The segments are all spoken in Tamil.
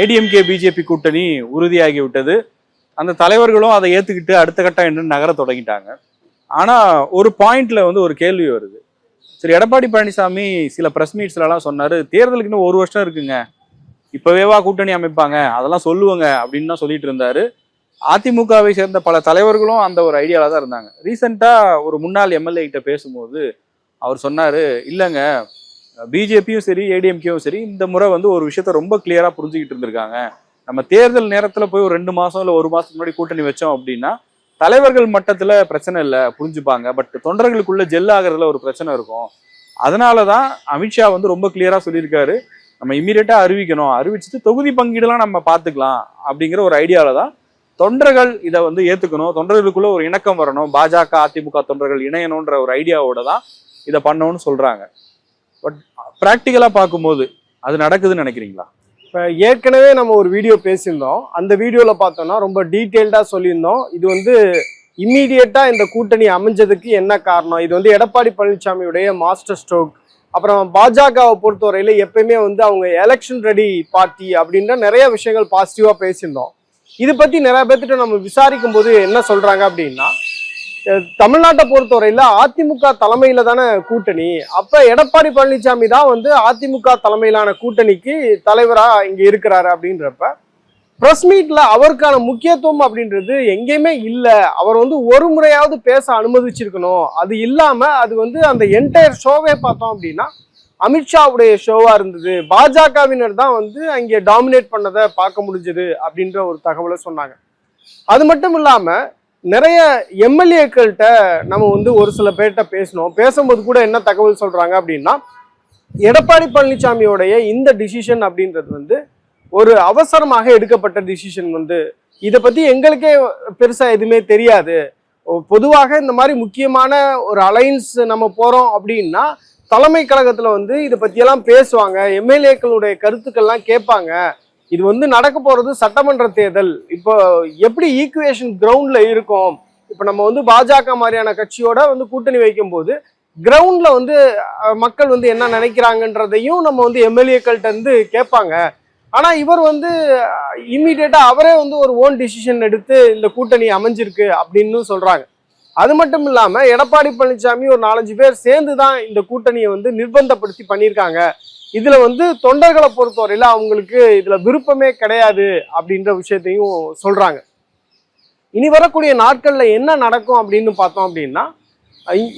ஏடிஎம்கே பிஜேபி கூட்டணி உறுதியாகி விட்டது அந்த தலைவர்களும் அதை ஏற்றுக்கிட்டு அடுத்த கட்டம் என்னன்னு நகர தொடங்கிட்டாங்க. ஆனால் ஒரு பாயிண்ட்ல வந்து ஒரு கேள்வி வருது. சரி எடப்பாடி பழனிசாமி சில ப்ரெஸ் மீட்ஸ்லலாம் சொன்னார் தேர்தலுக்கு இன்னும் ஒரு வருஷம் இருக்குங்க. இப்போவேவா கூட்டணி அமைப்பாங்க. அதெல்லாம் சொல்லுவாங்க. அப்படின்னு தான் சொல்லிட்டு இருந்தாரு. அதிமுகவை சேர்ந்த பல தலைவர்களும் அந்த ஒரு ஐடியாவில் தான் இருந்தாங்க. ரீசெண்டாக ஒரு முன்னாள் எம்எல்ஏ கிட்ட பேசும்போது அவர் சொன்னார் இல்லைங்க பிஜேபியும் சரி ஏடிஎம்கேவும் சரி இந்த முறை வந்து ஒரு விஷயத்த ரொம்ப கிளியரா புரிஞ்சுக்கிட்டு இருந்திருக்காங்க. நம்ம தேர்தல் நேரத்துல போய் ஒரு ரெண்டு மாசம் இல்ல ஒரு மாசம் முன்னாடி கூட்டணி வச்சோம் அப்படின்னா தலைவர்கள் மட்டத்துல பிரச்சனை இல்லை புரிஞ்சுப்பாங்க. பட் தொண்டர்களுக்குள்ள ஜெல் ஆகிறதுல ஒரு பிரச்சனை இருக்கும். அதனாலதான் அமித்ஷா வந்து ரொம்ப கிளியரா சொல்லியிருக்காரு. நம்ம இம்மீடியட்டா அறிவிக்கணும். அறிவிச்சுட்டு தொகுதி பங்கீடுலாம் நம்ம பார்த்துக்கலாம் அப்படிங்கிற ஒரு ஐடியாலதான் தொண்டர்கள் இதை வந்து ஏத்துக்கணும். தொண்டர்களுக்குள்ள ஒரு இணக்கம் வரணும். பாஜக அதிமுக தொண்டர்கள் இணையணுன்ற ஒரு ஐடியாவோட தான் இதை பண்ணணும்னு சொல்றாங்க. பட் ப்ராக்டிக்கலாக பார்க்கும்போது அது நடக்குதுன்னு நினைக்கிறீங்களா? இப்போ ஏற்கனவே நம்ம ஒரு வீடியோ பேசியிருந்தோம். அந்த வீடியோவில் பார்த்தோம்னா ரொம்ப டீட்டெயில்டாக சொல்லியிருந்தோம். இது வந்து இம்மீடியட்டாக இந்த கூட்டணி அமைஞ்சதுக்கு என்ன காரணம்? இது வந்து எடப்பாடி பழனிசாமியுடைய மாஸ்டர் ஸ்ட்ரோக் அப்புறம் பாஜகவை பொறுத்தவரையில் எப்பயுமே வந்து அவங்க எலெக்ஷன் ரெடி பார்ட்டி அப்படின்ற நிறைய விஷயங்கள் பாசிட்டிவாக பேசியிருந்தோம். இது பற்றி நிறைய பேர்த்திட்ட நம்ம விசாரிக்கும் போது என்ன சொல்கிறாங்க அப்படின்னா தமிழ்நாட்டை பொறுத்தவரையில அதிமுக தலைமையில தானே கூட்டணி. அப்ப எடப்பாடி பழனிசாமி தான் வந்து அதிமுக தலைமையிலான கூட்டணிக்கு தலைவரா இங்க இருக்கிறாரு அப்படின்றப்ப பிரஸ் மீட்ல அவருக்கான முக்கியத்துவம் அப்படின்றது எங்கேயுமே இல்ல. அவர் வந்து ஒரு முறையாவது பேச அனுமதிச்சிருக்கணும். அது இல்லாம அது வந்து அந்த என்டையர் ஷோவே பார்த்தோம் அப்படின்னா அமித்ஷாவுடைய ஷோவா இருந்தது. பாஜகவினர் தான் வந்து அங்கே டாமினேட் பண்ணதை பார்க்க முடிஞ்சது அப்படின்ற ஒரு தகவலை சொன்னாங்க. அது மட்டும் இல்லாமல் நிறைய எம்எல்ஏக்கள்கிட்ட நம்ம வந்து ஒரு சில பேர்கிட்ட பேசணும் பேசும்போது கூட என்ன தகவல் சொல்கிறாங்க அப்படின்னா எடப்பாடி பழனிசாமியோடைய இந்த டிசிஷன் அப்படின்றது வந்து ஒரு அவசரமாக எடுக்கப்பட்ட டிசிஷன் வந்து இதை பற்றி எங்களுக்கே பெருசாக எதுவுமே தெரியாது. பொதுவாக இந்த மாதிரி முக்கியமான ஒரு அலைன்ஸ் நம்ம போகிறோம் அப்படின்னா தலைமை கழகத்தில் வந்து இதை பற்றியெல்லாம் பேசுவாங்க. எம்எல்ஏக்களுடைய கருத்துக்கள்லாம் கேட்பாங்க. இது வந்து நடக்க போறது சட்டமன்ற தேர்தல். இப்போ எப்படி ஈக்குவேஷன் கிரவுண்ட்ல இருக்கும்? இப்போ நம்ம வந்து பாஜக மாதிரியான கட்சியோட வந்து கூட்டணி வைக்கும்போது கிரவுண்ட்ல வந்து மக்கள் வந்து என்ன நினைக்கிறாங்கன்றதையும் நம்ம வந்து எம்எல்ஏக்கள்கிட்ட இருந்து கேட்பாங்க. ஆனா இவர் வந்து இம்மீடியட்டா அவரே வந்து ஒரு ஓன் டிசிஷன் எடுத்து இந்த கூட்டணி அமைஞ்சிருக்கு அப்படின்னு சொல்றாங்க. அது மட்டும் இல்லாம எடப்பாடி பழனிசாமி ஒரு நாலஞ்சு பேர் சேர்ந்து தான் இந்த கூட்டணியை வந்து நிர்பந்தப்படுத்தி பண்ணியிருக்காங்க. இதுல வந்து தொண்டர்களை பொறுத்தவரையில அவங்களுக்கு இதுல விருப்பமே கிடையாது அப்படின்ற விஷயத்தையும் சொல்றாங்க. இனி வரக்கூடிய நாட்கள்ல என்ன நடக்கும் அப்படின்னு பார்த்தோம் அப்படின்னா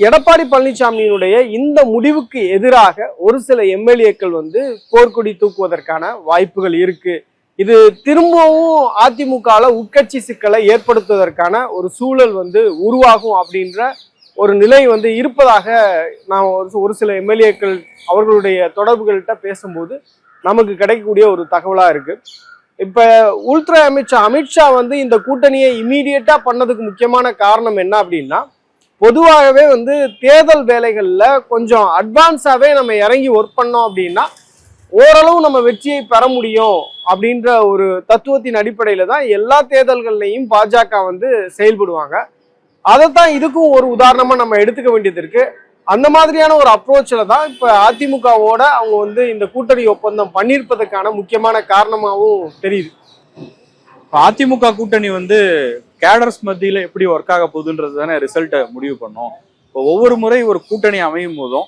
எடப்பாடி பழனிசாமியினுடைய இந்த முடிவுக்கு எதிராக ஒரு சில எம்எல்ஏக்கள் வந்து போர்க்கொடி தூக்குவதற்கான வாய்ப்புகள் இருக்கு. இது திரும்பவும் அதிமுகவில் உட்கட்சி சிக்கலை ஏற்படுத்துவதற்கான ஒரு சூழல் வந்து உருவாகும் அப்படின்ற ஒரு நிலை வந்து இருப்பதாக நான் ஒரு- ஒரு சில எம்எல்ஏக்கள் அவர்களுடைய தொடர்புகள்கிட்ட பேசும்போது நமக்கு கிடைக்கக்கூடிய ஒரு தகவலாக இருக்குது இப்போ உள்துறை அமைச்சர் அமித்ஷா வந்து இந்த கூட்டணியை இமீடியட்டாக பண்ணதுக்கு முக்கியமான காரணம் என்ன அப்படின்னா பொதுவாகவே வந்து தேர்தல் வேலைகளில் கொஞ்சம் அட்வான்ஸாகவே நம்ம இறங்கி ஒர்க் பண்ணோம் அப்படின்னா ஓரளவு நம்ம வெற்றியை பெற முடியும் அப்படின்ற ஒரு தத்துவத்தின் அடிப்படையில் தான் எல்லா தேர்தல்கள்லையும் பாஜக வந்து செயல்படுவாங்க. அதைத்தான் இதுக்கும் ஒரு உதாரணமா நம்ம எடுத்துக்க வேண்டியது இருக்கு. அந்த மாதிரியான ஒரு அப்ரோச்சில் தான் இப்போ அதிமுகவோட அவங்க வந்து இந்த கூட்டணி ஒப்பந்தம் பண்ணியிருப்பதற்கான முக்கியமான காரணமாகவும் தெரியுது. அதிமுக கூட்டணி வந்து கேடர்ஸ் மத்தியில எப்படி ஒர்க் ஆக போகுதுன்றது தானே ரிசல்ட்டை முடிவு பண்ணும். இப்போ ஒவ்வொரு முறை ஒரு கூட்டணி அமையும் போதும்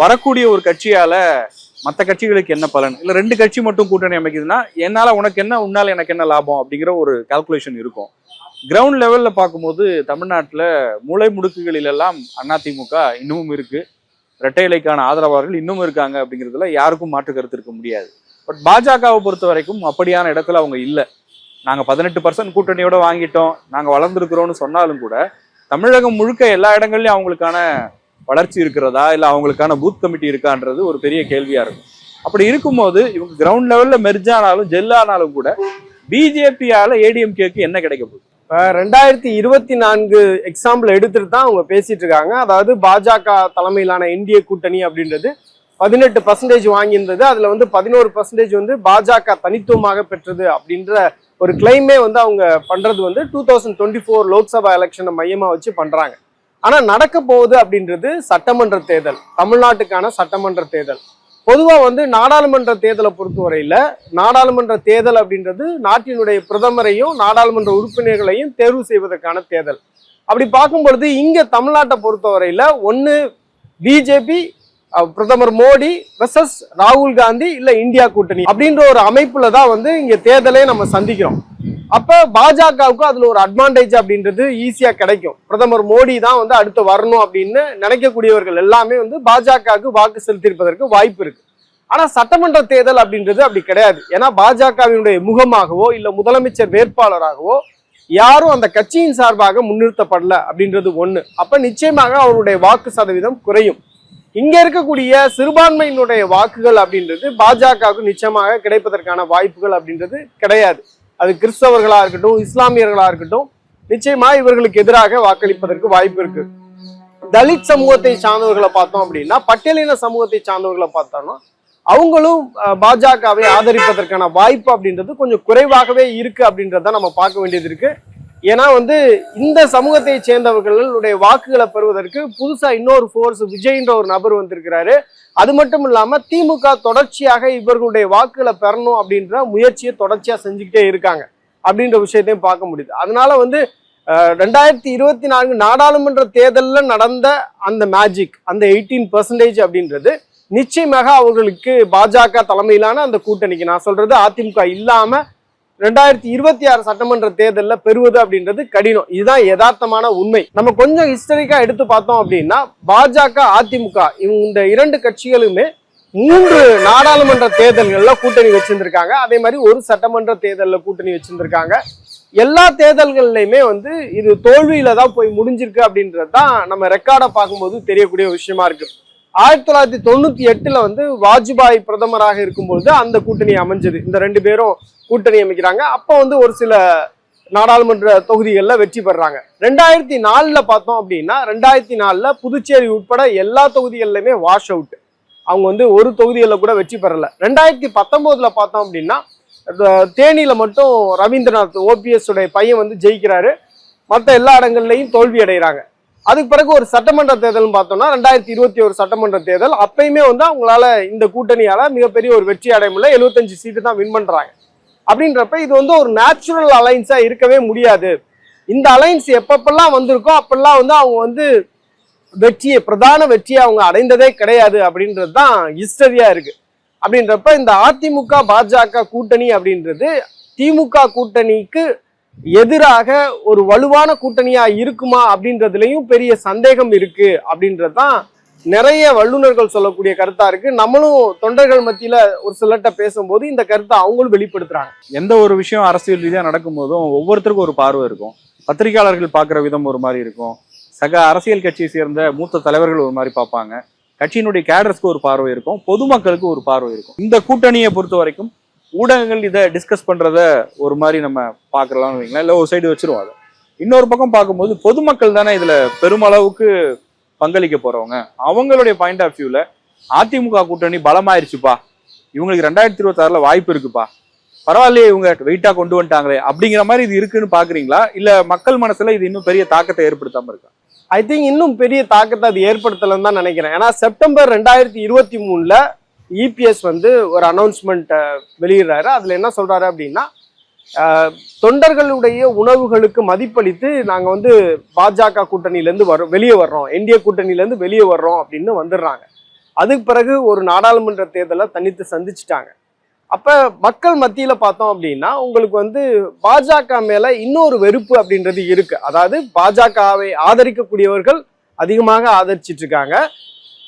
வரக்கூடிய ஒரு கட்சியால மற்ற கட்சிகளுக்கு என்ன பலன்? இல்ல ரெண்டு கட்சி மட்டும் கூட்டணி அமைக்குதுன்னா என்னால் உனக்கு என்ன உன்னால எனக்கு என்ன லாபம் அப்படிங்கிற ஒரு கால்குலேஷன் இருக்கும். கிரவுண்ட் லெவலில் பார்க்கும்போது தமிழ்நாட்டில் மூளை முடுக்குகளிலெல்லாம் அதிமுக இன்னமும் இருக்குது ரெட்டை இலைக்கான ஆதரவாளர்கள் இன்னமும் இருக்காங்க அப்படிங்கிறதுல யாருக்கும் மாற்று கருத்து இருக்க முடியாது. பட் பாஜகவை பொறுத்த வரைக்கும் அப்படியான இடத்துல அவங்க இல்லை. நாங்கள் பதினெட்டு பர்சன்ட் கூட்டணியோட வாங்கிட்டோம். நாங்கள் வளர்ந்துருக்குறோம்னு சொன்னாலும் கூட தமிழகம் முழுக்க எல்லா இடங்கள்லையும் அவங்களுக்கான வளர்ச்சி இருக்கிறதா? இல்லை அவங்களுக்கான பூத் கமிட்டி இருக்கான்றது ஒரு பெரிய கேள்வியாக இருக்கும். அப்படி இருக்கும்போது இவங்க கிரவுண்ட் லெவலில் மெர்ஜ் ஆனாலும் கூட பிஜேபியால் ஏடிஎம்கேக்கு என்ன கிடைக்க போகுது? இப்போ ரெண்டாயிரத்தி இருபத்தி நான்கு எக்ஸாம்பிள் எடுத்துட்டு தான் அவங்க பேசிட்டு இருக்காங்க அதாவது பாஜக தலைமையிலான இந்திய கூட்டணி அப்படின்றது பதினெட்டு பர்சன்டேஜ் வாங்கியிருந்தது. அதில் வந்து பதினோரு பர்சன்டேஜ் வந்து பாஜக தனித்துவமாக பெற்றது அப்படின்ற ஒரு கிளைமே வந்து அவங்க பண்ணுறது வந்து two thousand twenty four Lok Sabha எலெக்ஷனை மையமாக வச்சு பண்ணுறாங்க ஆனால் நடக்க போகுது அப்படின்றது சட்டமன்ற தேர்தல் தமிழ்நாட்டுக்கான சட்டமன்ற தேர்தல். பொதுவாக வந்து நாடாளுமன்ற தேர்தலை பொறுத்தவரையில் நாடாளுமன்ற தேர்தல் அப்படின்றது நாட்டினுடைய பிரதமரையும் நாடாளுமன்ற உறுப்பினர்களையும் தேர்வு செய்வதற்கான தேர்தல். அப்படி பார்க்கும் பொழுது இங்கே தமிழ்நாட்டை பொறுத்தவரையில் ஒன்று பிஜேபி பிரதமர் மோடி வெர்சஸ் ராகுல் காந்தி இல்லை இந்தியா கூட்டணி அப்படின்ற ஒரு அமைப்பில் தான் வந்து இங்கே தேர்தலே நம்ம சந்திக்கிறோம். அப்ப பாஜகவுக்கும் அதுல ஒரு அட்வான்டேஜ் அப்படின்றது ஈஸியா கிடைக்கும். பிரதமர் மோடி தான் வந்து அடுத்து வரணும் அப்படின்னு நினைக்கக்கூடியவர்கள் எல்லாமே வந்து பாஜகவுக்கு வாக்கு செலுத்தியிருப்பதற்கு வாய்ப்பு இருக்கு. ஆனா சட்டமன்ற தேர்தல் அப்படின்றது அப்படி கிடையாது. ஏன்னா பாஜகவினுடைய முகமாகவோ இல்ல முதலமைச்சர் வேட்பாளராகவோ யாரும் அந்த கட்சியின் சார்பாக முன்னிறுத்தப்படல அப்படின்றது ஒண்ணு. அப்ப நிச்சயமாக அவருடைய வாக்கு சதவீதம் குறையும். இங்க இருக்கக்கூடிய சிறுபான்மையினுடைய வாக்குகள் அப்படின்றது பாஜகவுக்கு நிச்சயமாக கிடைப்பதற்கான வாய்ப்புகள் அப்படின்றது கிடையாது. அது கிறிஸ்தவர்களா இருக்கட்டும் இஸ்லாமியர்களா இருக்கட்டும் நிச்சயமா இவர்களுக்கு எதிராக வாக்களிப்பதற்கு வாய்ப்பு இருக்கு. தலித் சமூகத்தை சார்ந்தவர்களை பார்த்தோம் அப்படின்னா பட்டியலின சமூகத்தை சார்ந்தவர்களை பார்த்தோம்னா அவங்களும் பாஜகவை ஆதரிப்பதற்கான வாய்ப்பு அப்படின்றது கொஞ்சம் குறைவாகவே இருக்கு அப்படின்றத நம்ம பார்க்க வேண்டியது இருக்கு. ஏன்னா வந்து இந்த சமூகத்தை சேர்ந்தவர்களுடைய வாக்குகளை பெறுவதற்கு புதுசா இன்னொரு ஃபோர்ஸ் விஜய்ன்ற ஒரு நபர் வந்திருக்கிறாரு. அது மட்டும் இல்லாம திமுக தொடர்ச்சியாக இவர்களுடைய வாக்குகளை பெறணும் அப்படின்ற முயற்சியை தொடர்ச்சியா செஞ்சுக்கிட்டே இருக்காங்க அப்படின்ற விஷயத்தையும் பார்க்க முடியுது. அதனால வந்து ரெண்டாயிரத்தி இருபத்தி நான்கு நாடாளுமன்ற தேர்தலில் நடந்த அந்த மேஜிக் அந்த எயிட்டீன் பர்சன்டேஜ் அப்படின்றது நிச்சயமாக அவர்களுக்கு பாஜக தலைமையிலான அந்த கூட்டணிக்கு நான் சொல்றது அதிமுக இல்லாமல் ரெண்டாயிரத்தி இருபத்தி ஆறு சட்டமன்ற தேர்தலில் பெறுவது அப்படின்றது கடினம். இதுதான் யதார்த்தமான உண்மை. நம்ம கொஞ்சம் ஹிஸ்டரிக்கா எடுத்து பார்த்தோம் அப்படின்னா பாஜக அதிமுக இவங்க இந்த இரண்டு கட்சிகளுமே மூன்று நாடாளுமன்ற தேர்தல்களில் கூட்டணி வச்சிருந்திருக்காங்க. அதே மாதிரி ஒரு சட்டமன்ற தேர்தலில் கூட்டணி வச்சிருந்திருக்காங்க. எல்லா தேர்தல்கள்லையுமே வந்து இது தோல்வியில தான் போய் முடிஞ்சிருக்கு அப்படின்றது தான் நம்ம ரெக்கார்டை பார்க்கும்போது தெரியக்கூடிய விஷயமா இருக்கு. ஆயிரத்தி தொள்ளாயிரத்தி தொண்ணூத்தி எட்டுல வந்து வாஜ்பாய் பிரதமராக இருக்கும்பொழுது அந்த கூட்டணி அமைஞ்சது. இந்த ரெண்டு பேரும் கூட்டணி அமைக்கிறாங்க. அப்போ வந்து ஒரு சில நாடாளுமன்ற தொகுதிகளில் வெற்றி பெறாங்க. ரெண்டாயிரத்தி நாலில் பார்த்தோம் அப்படின்னா ரெண்டாயிரத்தி நாலில் புதுச்சேரி உட்பட எல்லா தொகுதிகள்லையுமே வாஷ் அவுட் அவங்க வந்து ஒரு தொகுதிகளில் கூட வெற்றி பெறலை. ரெண்டாயிரத்தி பத்தொம்போதில் பார்த்தோம் அப்படின்னா இந்த மட்டும் ரவீந்திரநாத் ஓபிஎஸ் உடைய பையன் வந்து ஜெயிக்கிறாரு. மற்ற எல்லா இடங்கள்லையும் தோல்வி அடைகிறாங்க. அதுக்கு பிறகு ஒரு சட்டமன்ற தேர்தல் பார்த்தோம்னா ரெண்டாயிரத்தி இருபத்தி ஒரு சட்டமன்ற தேர்தல் அப்பயுமே வந்து அவங்களால இந்த கூட்டணியால மிகப்பெரிய ஒரு வெற்றி அடைய முடியல. எழுபத்தஞ்சு சீட்டு தான் வின் பண்றாங்க. அப்படின்றப்ப இது வந்து ஒரு நேச்சுரல் அலைன்ஸா இருக்கவே முடியாது. இந்த அலைன்ஸ் எப்பப்பெல்லாம் வந்திருக்கோ அப்பெல்லாம் வந்து அவங்க வந்து வெற்றியை பிரதான வெற்றியை அவங்க அடைந்ததே கிடையாது அப்படின்றது தான் ஹிஸ்டரியா இருக்கு. அப்படின்றப்ப இந்த அதிமுக பாஜக கூட்டணி அப்படின்றது திமுக கூட்டணிக்கு எதிராக ஒரு வலுவான கூட்டணியா இருக்குமா அப்படின்றதுலயும் பெரிய சந்தேகம் இருக்கு அப்படின்றது தான் நிறைய வல்லுநர்கள் சொல்லக்கூடிய கருத்தா இருக்கு. நம்மளும் தொண்டர்கள் மத்தியில ஒரு சிலர்கிட்ட பேசும்போது இந்த கருத்தை அவங்களும் வெளிப்படுத்துறாங்க. எந்த ஒரு விஷயம் அரசியல் ரீதியாக நடக்கும்போதும் ஒவ்வொருத்தருக்கும் ஒரு பார்வை இருக்கும். பத்திரிகையாளர்கள் பார்க்குற விதம் ஒரு மாதிரி இருக்கும். சக அரசியல் கட்சியை சேர்ந்த மூத்த தலைவர்கள் ஒரு மாதிரி பார்ப்பாங்க. கட்சியினுடைய கேடர்ஸ்க்கு ஒரு பார்வை இருக்கும். பொதுமக்களுக்கு ஒரு பார்வை இருக்கும். இந்த கூட்டணியை பொறுத்த வரைக்கும் ஊடகங்கள் இதை டிஸ்கஸ் பண்றத ஒரு மாதிரி நம்ம பார்க்கலாம்னு வைங்களேன். இல்லை ஒரு சைடு வச்சிருவோம் அதை. இன்னொரு பக்கம் பார்க்கும்போது பொதுமக்கள் தானே இதுல பெருமளவுக்கு பங்களிக்க போறவங்க. அவங்களுடைய பாயிண்ட் ஆஃப் வியூல அதிமுக கூட்டணி பலமாயிருச்சுப்பா. இவங்களுக்கு ரெண்டாயிரத்தி இருபத்தாறுல வாய்ப்பு இருக்குப்பா. பரவாயில்லையே இவங்க வெயிட்டா கொண்டு வந்துட்டாங்களே. அப்படிங்கிற மாதிரி இது இருக்குன்னு பாக்குறீங்களா? இல்ல மக்கள் மனசுல இது இன்னும் பெரிய தாக்கத்தை ஏற்படுத்தாம இருக்கா? ஐ திங்க் இன்னும் பெரிய தாக்கத்தை அது ஏற்படுத்தலன்னு தான் நினைக்கிறேன். ஏன்னா செப்டம்பர் ரெண்டாயிரத்தி இருபத்தி மூணுல இபிஎஸ் வந்து ஒரு அனௌன்ஸ்மெண்ட் வெளியிடுறாரு. அதுல என்ன சொல்றாரு அப்படின்னா தொண்டர்களுடைய உணவுகளுக்கு மதிப்பளித்து நாங்கள் வந்து பாஜக கூட்டணியிலேருந்து வரோம் வெளியே வர்றோம் என்டிஏ கூட்டணியிலேருந்து வெளியே வர்றோம் அப்படின்னு வந்துடுறாங்க. அதுக்கு பிறகு ஒரு நாடாளுமன்ற தேர்தலை தனித்து சந்திச்சிட்டாங்க. அப்போ மக்கள் மத்தியில் பார்த்தோம் அப்படின்னா உங்களுக்கு வந்து பாஜக மேலே இன்னொரு வெறுப்பு அப்படின்றது இருக்குது அதாவது பாஜகவை ஆதரிக்கக்கூடியவர்கள் அதிகமாக ஆதரிச்சிட்ருக்காங்க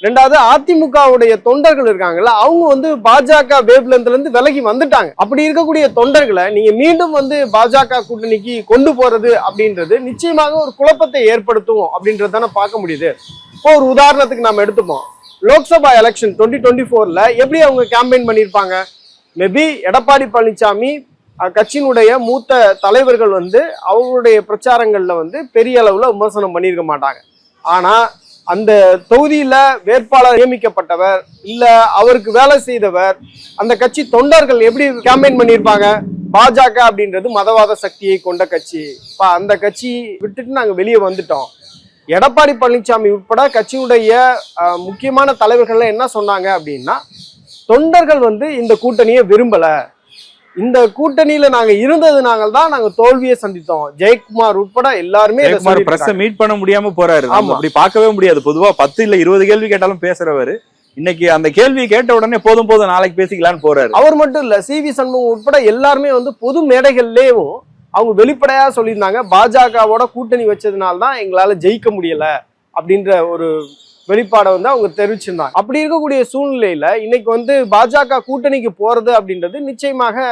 ரெண்டாவது அதிமுகவுடைய தொண்டர்கள் இருக்காங்கல்ல அவங்க வந்து பாஜக வேவ்லெந்த்ல இருந்து விலகி வந்துட்டாங்க. அப்படி இருக்கக்கூடிய தொண்டர்களை நீங்க மீண்டும் வந்து பாஜக கூட்டணிக்கு கொண்டு போறது அப்படின்றது நிச்சயமாக ஒரு குழப்பத்தை ஏற்படுத்தும் அப்படின்றத தானே பார்க்க முடியுது. இப்போ ஒரு உதாரணத்துக்கு நம்ம எடுத்துப்போம். லோக்சபா எலெக்ஷன் டுவெண்ட்டி டுவெண்ட்டி ஃபோர்ல எப்படி அவங்க கேம்பெயின் பண்ணியிருப்பாங்க? மேபி எடப்பாடி பழனிசாமி கட்சியினுடைய மூத்த தலைவர்கள் வந்து அவங்களுடைய பிரச்சாரங்களில் வந்து பெரிய அளவில் விமர்சனம் பண்ணியிருக்க மாட்டாங்க. ஆனால் அந்த தொகுதியில வேட்பாளர் நியமிக்கப்பட்டவர் இல்ல அவருக்கு வேலை செய்தவர் அந்த கட்சி தொண்டர்கள் எப்படி கேம்பெயின் பண்ணியிருப்பாங்க? பாஜக அப்படின்றது மதவாத சக்தியை கொண்ட கட்சி. பா அந்த கட்சி விட்டுட்டு நாங்க வெளியே வந்துட்டோம். எடப்பாடி பழனிசாமி உட்பட கட்சியுடைய முக்கியமான தலைவர்கள்லாம் என்ன சொன்னாங்க அப்படின்னா தொண்டர்கள் வந்து இந்த கூட்டணியை விரும்பல. இந்த கூட்டணியில நாங்க இருந்ததுனால தான் நாங்க தோல்வியை சந்தித்தோம். ஜெயக்குமார் உட்பட எல்லாருமே பிரஸ் மீட் பண்ண முடியாம போறாரு. ஆமா. அப்படி பார்க்கவே முடியாது. பொதுவா பத்து இல்ல இருபது கேள்வி கேட்டாலும் பேசுறவரு. இன்னைக்கு அந்த கேள்வி கேட்ட உடனே போதும் போதும் நாளைக்கு பேசிக்கலாம்னு போறாரு. அவர் மட்டும் இல்ல சி வி சண்முகம் உட்பட எல்லாருமே வந்து பொது மேடைகள்லேயும் அவங்க வெளிப்படையா சொல்லியிருந்தாங்க. பாஜகவோட கூட்டணி வச்சதுனால தான் எங்களால ஜெயிக்க முடியல அப்படின்ற ஒரு வெளிப்பாடை வந்து அவங்க தெரிவிச்சிருந்தாங்க. அப்படி இருக்கக்கூடிய சூழ்நிலையில இன்னைக்கு வந்து பாஜக கூட்டணிக்கு போறது அப்படின்றது நிச்சயமாக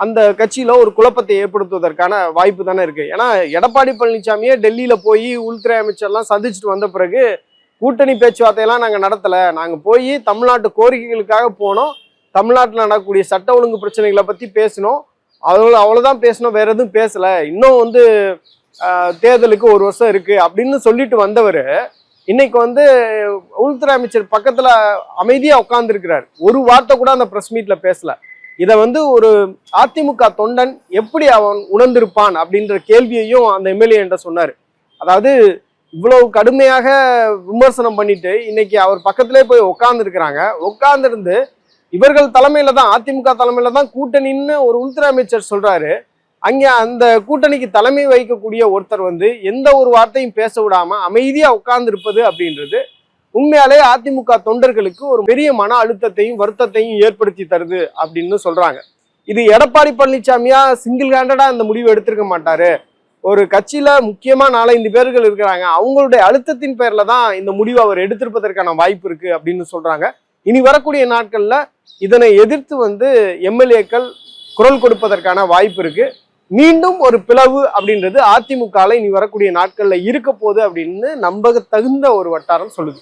அந்த கட்சியில ஒரு குழப்பத்தை ஏற்படுத்துவதற்கான வாய்ப்பு தானே இருக்கு. ஏன்னா எடப்பாடி பழனிசாமியே டெல்லியில போய் உள்துறை அமைச்சர்லாம் சந்திச்சுட்டு வந்த பிறகு கூட்டணி பேச்சுவார்த்தையெல்லாம் நாங்கள் நடத்தலை. நாங்கள் போய் தமிழ்நாட்டு கோரிக்கைகளுக்காக போனோம். தமிழ்நாட்டில் நடக்கக்கூடிய சட்ட ஒழுங்கு பிரச்சனைகளை பற்றி பேசினோம். அவ்வளோ அவ்வளோதான் பேசணும் வேற எதுவும் பேசலை. இன்னும் வந்து தேர்தலுக்கு ஒரு வருஷம் இருக்குது அப்படின்னு சொல்லிட்டு வந்தவர் இன்னைக்கு வந்து உள்துறை அமைச்சர் பக்கத்துல அமைதியா உட்கார்ந்துருக்கிறார். ஒரு வார்த்தை கூட அந்த பிரஸ் மீட்ல பேசல. இதை வந்து ஒரு அதிமுக தொண்டன் எப்படி அவன் உணர்ந்திருப்பான் அப்படின்ற கேள்வியையும் அந்த எம்எல்ஏ என்ற சொன்னார். அதாவது இவ்வளவு கடுமையாக விமர்சனம் பண்ணிட்டு இன்னைக்கு அவர் பக்கத்திலே போய் உட்கார்ந்துருக்கிறாங்க. உட்கார்ந்துருந்து இவர்கள் தலைமையில தான் அதிமுக தலைமையில தான் கூட்டணின்னு ஒரு உள்துறை அமைச்சர் சொல்றாரு. அங்கே அந்த கூட்டணிக்கு தலைமை வகிக்கக்கூடிய ஒருத்தர் வந்து எந்த ஒரு வார்த்தையும் பேச விடாம அமைதியா உட்கார்ந்து இருப்பது அப்படின்றது உண்மையாலே அதிமுக தொண்டர்களுக்கு ஒரு பெரிய மன அழுத்தத்தையும் வருத்தத்தையும் ஏற்படுத்தி தருது அப்படின்னு சொல்றாங்க. இது எடப்பாடி பழனிசாமியா சிங்கிள் ஹேண்டடா இந்த முடிவு எடுத்திருக்க மாட்டாரு. ஒரு கட்சியில முக்கியமா நாலஞ்சு பேர்கள் இருக்கிறாங்க. அவங்களுடைய அழுத்தத்தின் பேர்ல தான் இந்த முடிவு அவர் எடுத்திருப்பதற்கான வாய்ப்பு இருக்கு அப்படின்னு சொல்றாங்க. இனி வரக்கூடிய நாட்கள்ல இதனை எதிர்த்து வந்து எம்எல்ஏக்கள் குரல் கொடுப்பதற்கான வாய்ப்பு இருக்குது மீண்டும் ஒரு பிளவு அப்படின்றது அதிமுகல இனி வரக்கூடிய நாட்கள்ல இருக்க போகுது அப்படின்னு நம்பக தகுந்த ஒரு வட்டாரம் சொல்லுது.